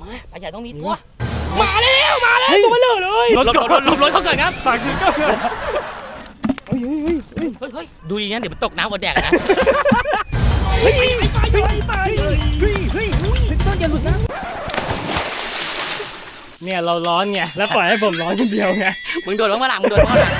มาปลาใหญ่ต้องมีตัว มาแล้วมาแล้วตัวเบลอเลยรถหลบหลบหลบหลบเขาก่อนครับฝากถึงก็เกิดเฮ้ยเฮ้ยเฮ้ยเฮ้ยเฮ้ยดูดีนะเดี๋ยวมันตกน้ำอดแดกนะเฮ้ยไปไปไปเฮ้ยเฮ้ยต้นอย่าหลุดนะเนี่ยเราร้อนไงแล้วปล่อยให้ผมร้อนคนเดียวไงมึงโดนบ้างมาหลังมึงโดนบ้างมาหลัง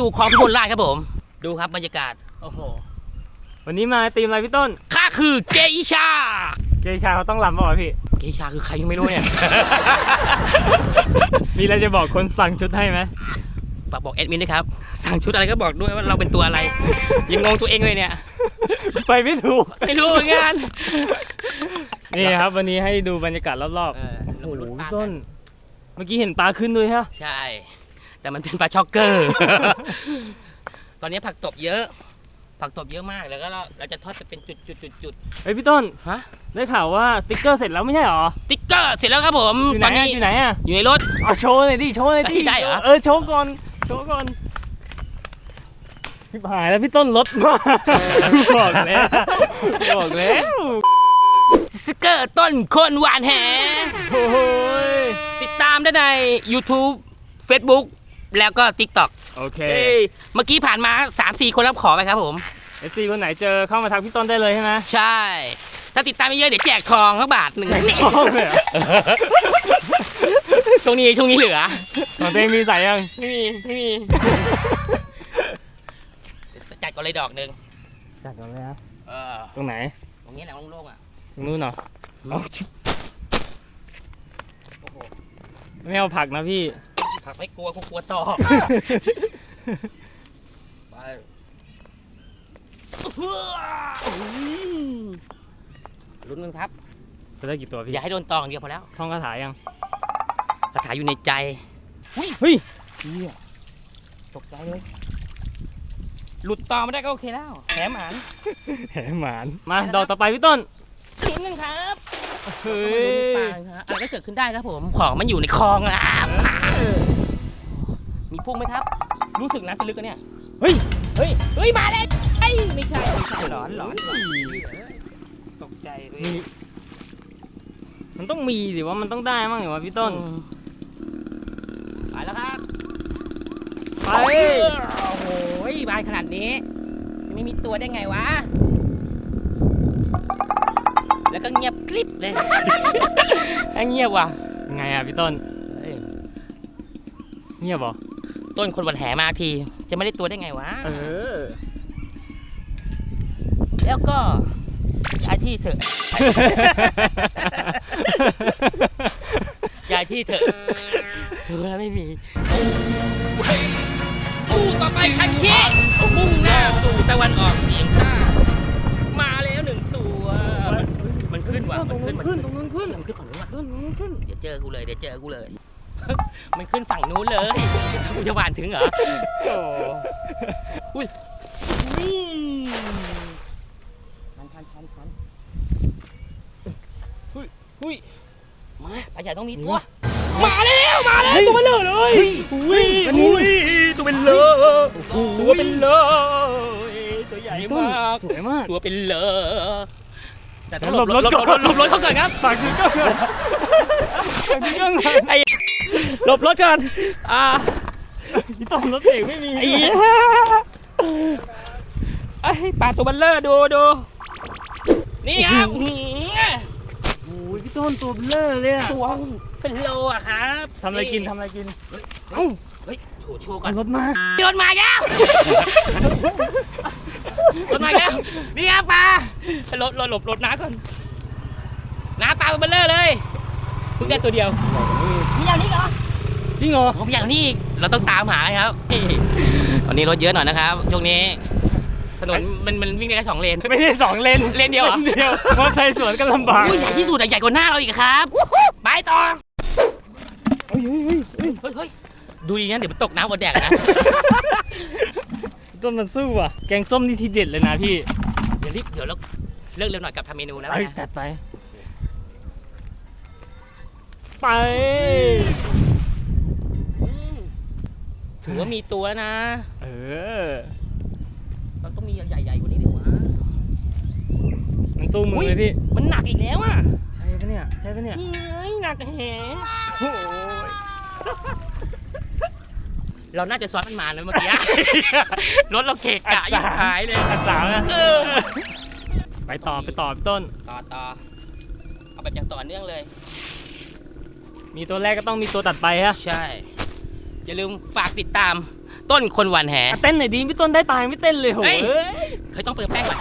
อยู่คลองพิมลราชครับผม ดูครับบรรยากาศ โอ้โห วันนี้มาตีมอะไรพี่ต้น ข้าคือเกอิชา เกย์ชาเขาต้องรำป่าวะพี่ เกอิชาคือใครยังไม่รู้เนี่ย มีอะไรจะบอกคนสั่งชุดให้ไหมฝากบอกแอดมินด้วยครับ สั่งชุดอะไรก็บอกด้วยว่าเราเป็นตัวอะไร ยังงงตัวเองเลยเนี่ย ไปไม่ถูก ไม่รู้เหมือนกัน นี่ครับ วันนี้ให้ดูบรรยากาศรอบเออๆ โอ้โหพี่ต้น เมื่อกี้เห็นปลาขึ้นด้วยฮะ ใช่ แต่มันเป็นปลาช็อกเกอร์ ตอนนี้ผักตบเยอะ ผักตบเยอะมากแล้วก็เราเราจะทอดจะเป็นจุดจุดจุดจุดเฮ้ยพี่ต้นฮะได้ข่าวว่าสติ๊กเกอร์เสร็จแล้วไม่ใช่หรอติ๊กเกอร์เสร็จแล้วครับผมอยู่ไหตนอนอะนี้อยู่ไหนอะอยู่ในรถ เอาโชว์หน่อยดิโชว์หน่อยดิเฮ้ยได้เหรอ เออโชว์ก่อนโชว์ก่อนพี่หายแล้วพี่ต้นรถมาบอกแล้วบอกแล้วสเกอร์ต้นคนหวานแห โอ้โหยติดตามได้ใน YouTube Facebook แล้วก็ TikTok โอเคเอ้ยเมื่อกี้ผ่านมา 3-4 คนรับขอไปครับผม เอฟซีคนไหนเจอเข้ามาทักพี่ต้นได้เลยใช่ไหมใช่ ถ้าติดตามเยอะๆเดี๋ยวแจกทองสักบาทหนึ่งชอบเลยเหรอช่วงนี้ช่วงนี้เหลือ ของตัวเองมีใส่ยัง ไม่มีไม่มีจัดก่อนเลยดอกหนึ่งจัดก่อนเลยนะเออตรงไหนตรงนี้แหละโล่งๆอะตรงนู้นเหรอเอาโอ้โห ไม่เอาผักนะพี่ ผักไม่กลัวกูกลัวต่อไปลุ้นกันครับ จะได้กี่ตัวพี่อย่าให้โดนตองเดียวพอแล้วท่องคาถายังคาถาอยู่ในใจเฮ้ยตกใจเลย หลุดตอไม่ได้ก็โอเคแล้วแถมอาหารแหมหมานมาดอกต่อไปพี่ต้นนิดนึงครับเฮ้ปลายครับอะไรก็เกิดขึ้นได้ครับผม ของมันอยู่ในคลองอะมี พุ่งไหมครับ รู้สึกน้ำเป็นลึกกันเนี่ย เฮ้ย เฮ้ย เฮ้ย มาแล้วไอ้ยไม่ใช่ไม่ใช่หลอนหลอนหลอนตกใจเลยมีมันต้องมีสิว่ามันต้องได้มั้งเหรอวะพี่ต้นอืมไปแล้วครับ ไป โอ้โหบานขนาดนี้จะไม่มีตัวได้ไงวะ แล้วก็เงียบกริบเลยเงียบว่ะยังไงอะพี่ต้นเอ้ยเงียบเหรอ ต้นคนวันแหมาที จะไม่ได้ตัวได้ไงวะเออ แล้วก็ย้ายที่เถอะ ย้ายที่เถอะเออไม่มีคู่ต่อไปคันชิมุ่งหน้าสู่ตะวันออกเฉียงใต้มาแล้วหนึ่งตัว มันมันขึ้นว่ะมันขึ้นมันขึ้นตรงนู้นขึ้นมันขึ้นฝั่งนู้นว่ะตรงนู้นขึ้น เดี๋ยวเจอกูเลย เดี๋ยวเจอกูเลย มันขึ้นฝั่งนู้นเลยกูจะหวานถึงเหรอโอ้นี่ชันชันชันชันหุ้ยมาปลาใหญ่ต้องมีตัวมาแล้วมาแล้วตัวเบลอเลยอุ้ยอุ้ยตัวเป็นเลอตัวเป็นเลอตัวใหญ่ต้นมากสวยมากตัวเป็นเลอแต่ต้องหหลลบบรรถถก่หลอนบรถหลบรถเขาก่อนครับฝากถึงก็เกิ ดฝากถึงก็เกิดหลบรถก่อน อ่าพี่ต้นรถเบรกไม่มีไอ้เหี้ยไอ้ปลาตัวเบัลเลอร์ดูดู นี่ครับหือโอ้ยพี่ต้นตัวเบลอเลยอะตัวเป็นโลอะครับทำอะไรกินทำอะไรกินเอ้าเฮ้ยโชว์โชว์ก่อเอานรถมาโยนมาแล้วรถมาแล้วนี่ครับปลาหลบหลบหลบหลบน้าก่อนน้าปลาตัวเบัลเลอร์เลย เพิ่งได้ตัวเดียวมีอย่างนี้เหรอจริงเหรอผมอย่างนี้อีกเราต้องตามหาครับนี่วันนี้รถเยอะหน่อยนะครับช่วงนี้ถนนมันมันวิ่งได้แค่สองเลนไม่ใช่สองเลนเลนเดียวเหรอเดียวมอเตอร์ไซค์สวนก็ลำบากอุ้ยใหญ่ที่สุดอะใหญ่กว่าหน้าเราอีกครับไปต่อเฮ้ยเฮ้ยเฮ้ยเฮ้ยเฮ้ยเฮ้ยดูดีนะเดี๋ยวมันตกน้ำอดแดกนะต้นมันสู้อะแกงส้มนี่ทีเด็ดเลยนะพี่เดี๋ยวรีบเดี๋ยวเราเลิกเร็วหน่อยกับทำเมนูแล้วไปนะจัดไป ไป ถือว่ามีตัวนะ เออเราต้องมีใหญ่ๆกว่านี้ดีกว่ามันสู้มือเลยพี่ มันหนักอีกแล้วอะ ใช่ปะเนี่ย ใช่ปะเนี่ยเฮ้ยหนักแหโอ้ยเราน่าจะซ้อนมันมาเลยเมื่อกี้ รถเราเกะกะยิ่งหายเลยอัดสาวนะเออไปต่อไปต่อพี่ต้น ต่อต่อเอาแบบอย่างต่อเนื่องเลย มีตัวแรกก็ต้องมีตัวตัดไปฮะใช่ อย่าลืมฝากติดตาม ต้นคนหวานแหอะเต้นหน่อยดีพี่ต้นได้ตายไม่เต้นเลยโหเฮ้ย เอ้ยเฮ้ยต้องเติมแป้งก่อน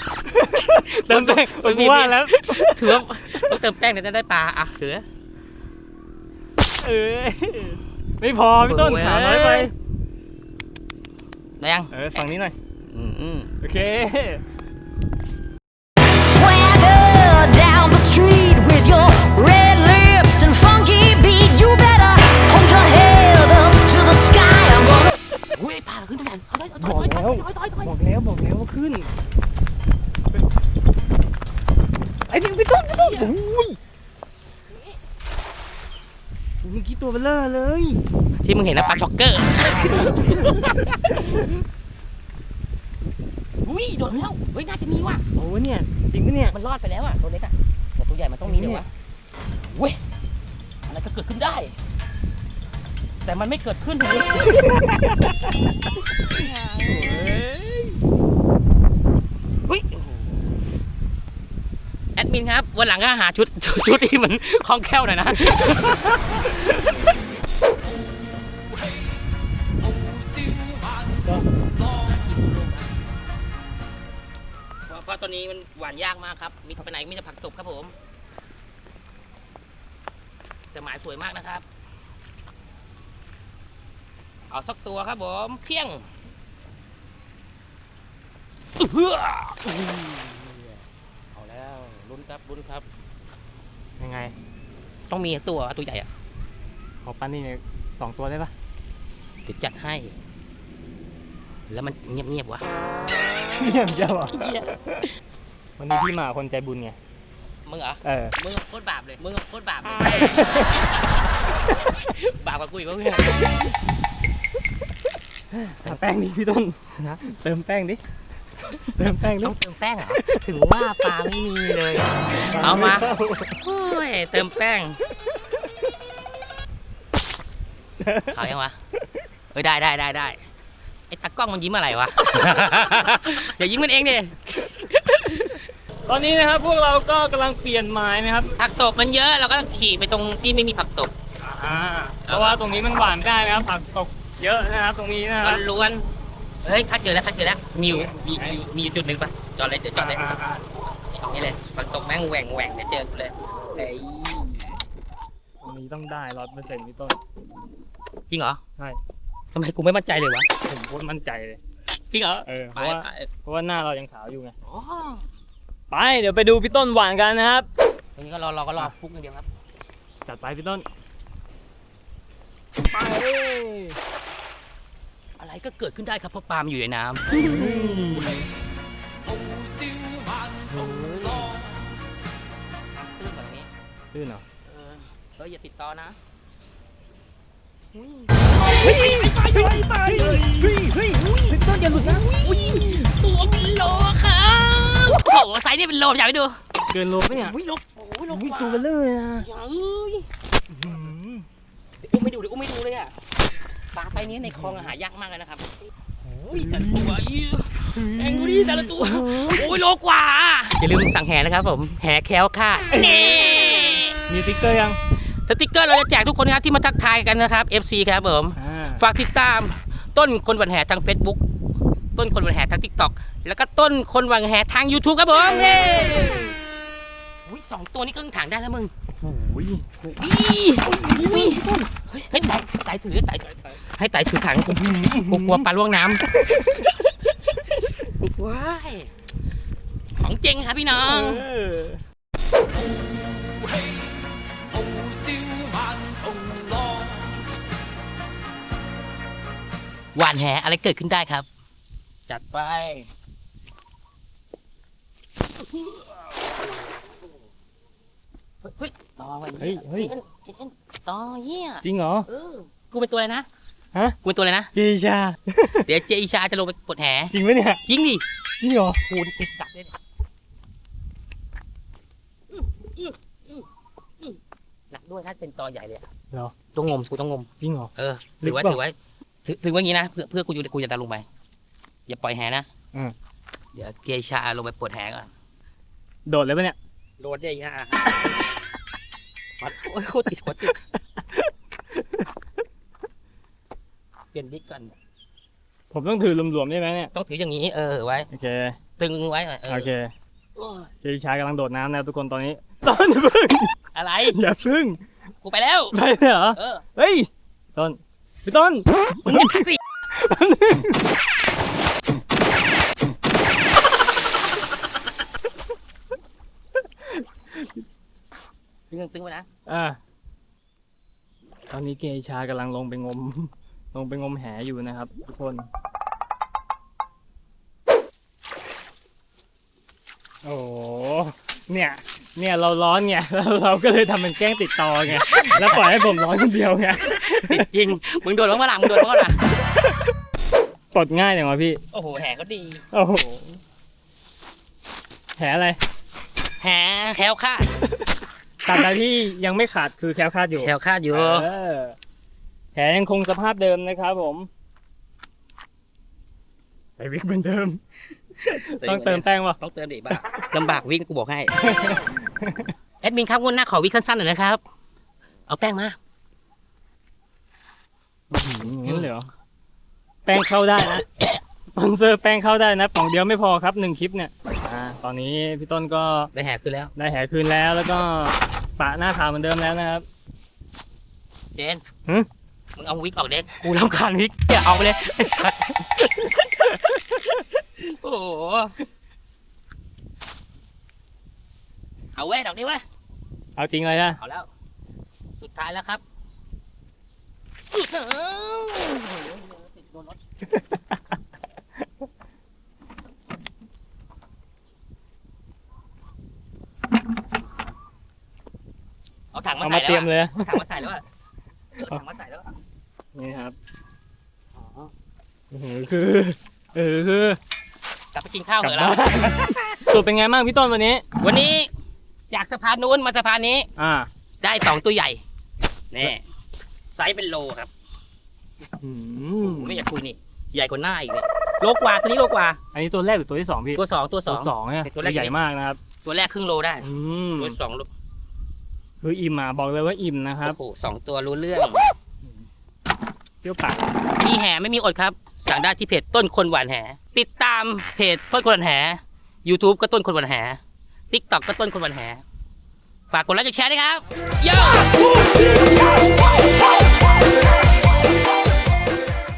เติมแป้งเฮ้ยกูว่าแล้วถือว่าต้องเติมแป้งเดี๋ยวจะได้ปลาอะถือ เอ้ยไม่พอพี่ต้นโอ้ยขาน้อยไปได้ยังเออฝั่งนี้หน่อยอืมอืมโอเค Swagger down the street with your อุ้ยปลาขึ้นทุกอย่างเอาได้เอาบอกถอยถแล้อวยถอยถอยถอยบอกแล้วบอกแล้วว่าขึ้นไอ้พี่พี่ต้นพี่ต้นโอ้ยโอ้ยเมื่อกี้ตัวเบลเลอร์เลย ที่มึงเห็นนะปลาช็อกเกอร์อุ้ยโดนแล้วเฮ้ยน่าจะมีว่ะโอ้ยเนี่ยจริงปะเนี่ยมันรอดไปแล้วอะตัวเล็กอะแต่ตัวใหญ่มันต้องมีเดี๋ยววะเว้ยอะไรก็เกิดขึ้นได้ แต่มันไม่เกิดขึ้นเลยเฮ้ยแอดมินครับ วันหลังก็หาชุดชุดที่มันคล่องแคล่วหน่อยนะ เพราะเพราะตอนนี้มันหวานยากมากครับ มีไปไหนมีแต่ผักตบครับผม แต่หมายสวยมากนะครับ เอาสักตัวครับผมเพียงอื้อหือเอาแล้วลุ้นครับลุ้นครับ ยังไงต้องมีตัวตัวใหญ่อะขอปั้นนี่เนี่ยสองตัวได้ปะเดี๋ยวจัดให้ แล้วมันเงียบๆวะเยี่ยมเจ้าวันนี้พี่มาคนใจบุญไงมึงเหรอเออมึงโคตรบาปเลย มึงโคตรบาปเลย บาปกว่ากูอีกวะเพื่อน หาแป้งดิพี่ต้นนะเติมแป้งดิ เติมแป้งดิต้องเติมแป้งเหรอ ถึงว่าปลาไม่มีเลย เอามาโอ้ยเติมแป้งขาวยังวะ เอ้ยได้ได้ได้ได้ไอ้ตากล้องมันยิ้มอะไรวะ อย่ายิ้มกันเองดิตอนนี้นะครับพวกเราก็กำลังเปลี่ยนไม้นะครับผักตบมันเยอะเราก็ต้องขี่ไปตรงที่ไม่มีผักตบอ่าเพราะว่าตรงนี้มันหวานได้นะครับผักตก เยอะนะครับตรงนี้นะครับล้วนๆเฮ้ยคัดเจอแล้วคัดเจอแล้วมีอยู่มีมีมีอยู่จุดหนึ่งปะจอดเลยเดี๋ยวจอดเลยอ่าอ่าตรงนี้เลยผักตบแม่งแหว่งแหว่งเดี๋ยวเจอกูเลยเฮ้ยตรงนี้ต้องได้ร้อยเปอร์เซ็นต์พี่ต้น จริงเหรอใช่ ทำไมกูไม่มั่นใจเลยวะผมโคตรมั่นใจเลย จริงเหรอเออ เพไปราะว่าไปเพราะว่าหน้าเรายังขาวอยู่ไง อ๋อไป เดี๋ยวไปดูพี่ต้นหวานกันนะครับทีนี้ก็รอรอก็รอฟุกอย่างเดียวครับจัดไปพี่ต้น ไป อะไรก็เกิดขึ้นได้ครับเพราะปลามันอยู่ในน้ำตื้นแบบนี้ลื่นเหรอเออเฮ้ยอย่าติดต่อนะพี่ต้นอย่าหลุดนะตัวเป็นโลครับโอ้โหไซส์นี่เป็นโลอยากไปดูเกินโลปะเนี่ยอุ้ยโลโอ้ยโลวิ่งกว่าตัวเบลเลอร์นะเฮ้ยเดี๋ยวอุ้มไม่ดูเดี๋ยวอุ้มไม่ดูเลยอะปลาไซ ส์นี้ในคลองอะหายากมากเลยนะครับโอ้ยแต่ละตัวอีแองดูดิแต่ละตัว โอ้ยโลกว่า อย่าลืมสั่งแหนะครับผม แหแคล้วคลาดนี่มีติ๊กเกอร์ยัง สติกเกอร์เราจะแจกทุกคนนะครับที่มาทักทายกันนะครับ FC ครับผมอ่าฝากติดตามต้นคนวันแห่ทาง Facebook ต้นคนวันแห่ทาง TikTok แล้วก็ต้นคนวันแห่ทาง YouTube ครับผมเย้อุ้ยสองตัวนี้ครึ่งถังได้แล้วมึง โอ้ยอีอุ้ยเฮ้ยให้ไต่ไต่ถือไต่ให้ไต่ถือถังกูกูกลัวปลาล่วงน้ำกูกลัวของจริงครับพี่น้องเออหวานแหอะไรเกิดขึ้นได้ครับ จัดไปโเฮ้ยต่อไปเฮ้ยเฮ้ยเจนเจนต่อเฮียจริงเหรอ เออกูเป็นตัวอะไรนะฮะ กูเป็นตัวอะไรนะ เจชา เดี๋ยวเจอีชาจะลงไปปลดแหจริงไหมเนี่ย จริงดิจริงเหรอคูณติดกัดเลยเนี่ยหนักด้วยถ้าเป็นตอใหญ่เลยอะเหรอ ต้องงมกูต้องงม จริงเหรอ เออถือไว้ลึกเปล่าถือไว้ถือถือไว้อย่างนี้นะเพื่อเพื่อกูอยู่กูจะตามลงไป อย่าปล่อยแหนะอืม เดี๋ยวเกชาลงไปปลดแหก่อน โดดเลยปะเนี่ย โดดได้ยากมัดโอ้ยโคตรติดโคตรติดเปลี่ยนดิกก่อนผมต้องถือหลวมๆได้ไหมเนี่ย ต้องถืออย่างนี้ เออไว้ โอเค ตึงไว้หน่อยเออโอเคโอ้ยเจชากำลังโดดน้ำนะทุกคนตอนนี้ ต้นอย่าพึ่งอะไร อย่าพึ่งกูไปแล้ว ไปเลยเหรอ เออ เฮ้ย ต้น พี่ต้น มึงจะทักสิตึงตึ งไว้นะอ่าตอนนี้เกชากำลังลงไปงม ลงไปงมแหอยู่นะครับ ทุกคน โอ้โหเนี่ย เนี่ยเราร้อนไงแล้วเราก็เลยทำเป็นแกล้งติดต่อไง แล้วปล่อยให้ผมร้อนคนเดียวไง ติดจริง มึงโดนบ้างมาหลังมึงโดนบ้างมาหลังปลดง่ายอย่างวะพี่ โอ้โห แหก็ดี โอ้โห แหอะไร แหแคล้วคลาด ตราบใดที่ยังไม่ขาดคือแคล้วคลาดอยู่แคล้วคลาดอยู่ เออแผลยังคงสภาพเดิมนะครับผมใส่วิกเหมือนเดิม ต้องเติมแป้งวะต้องเติมดิบ้าลำบากวิ่งกูบอกให้ แอดมินครับงวดหน้าขอวิกสั้นๆหน่อยนะครับ เอาแป้งมา งั้นเลยเหรอแป้งเข้าได้นะสปอนเซอร์แป้งเข้าได้นะป่องเดียวไม่พอครับหนึ่งคลิปเนี่ยอ่า ตอนนี้พี่ต้นก็ได้แหกคือแล้ว ได้แหคืนแล้วแล้วก็ปะหน้าขาวเหมือนเดิมแล้วนะครับ เจนหึ มึงเอาวิกออกเด็กกูรำคาญวิกอย่าเอาไปเลยไอ้สัตว์โอ้โหเอาเว้ยดอกนี้เว้ยเอาจริงเลยนะเอาแล้ว สุดท้ายแล้วครับติดโดนรถ เอาถังมาเอาใส่มาแล้วเตรียมอะเลยนะเอาถังมาใส่แล้วอะเอาถังมาใส่แล้วอะนี่ครับอ๋ออื้อหือคือเออคือกลับไปกินข้าวกเหลัอะบแล้วบ้านสุดเป็นไงบ้างพี่ต้นวันนี้ วันนี้จากสะพานนู้นมาสะพานนี้ อ่าได้สองตัวใหญ่นี่ไซส์เป็นโลครับอืมไม่อยากคุยนี่ ใหญ่กว่าหน้าอีกเลยโลกว่าตัวนี้โลกว่า อันนี้ตัวแรกหรือตัวที่สองพี่ตัวสองตัวสตัอวงสองเนี่ยตัวแรกใหญ่มากนะครับ ตัวแรกครึ่งโลได้ อืมตัวสองโล คืออิ่มอะบอกเลยว่าอิ่มนะครับ โอ้โหสองตัวรู้เรื่อง เปรี้ยวปากมีแห่ไม่มีอดครับ สั่งได้ที่เพจต้นคนหวานแห ติดตามเพจต้นคนหวานแห YouTube ก็ต้นคนหวานแห TikTok ก็ต้นคนหวานแห ฝากกดไลค์กดแชร์ด้วยครับโย่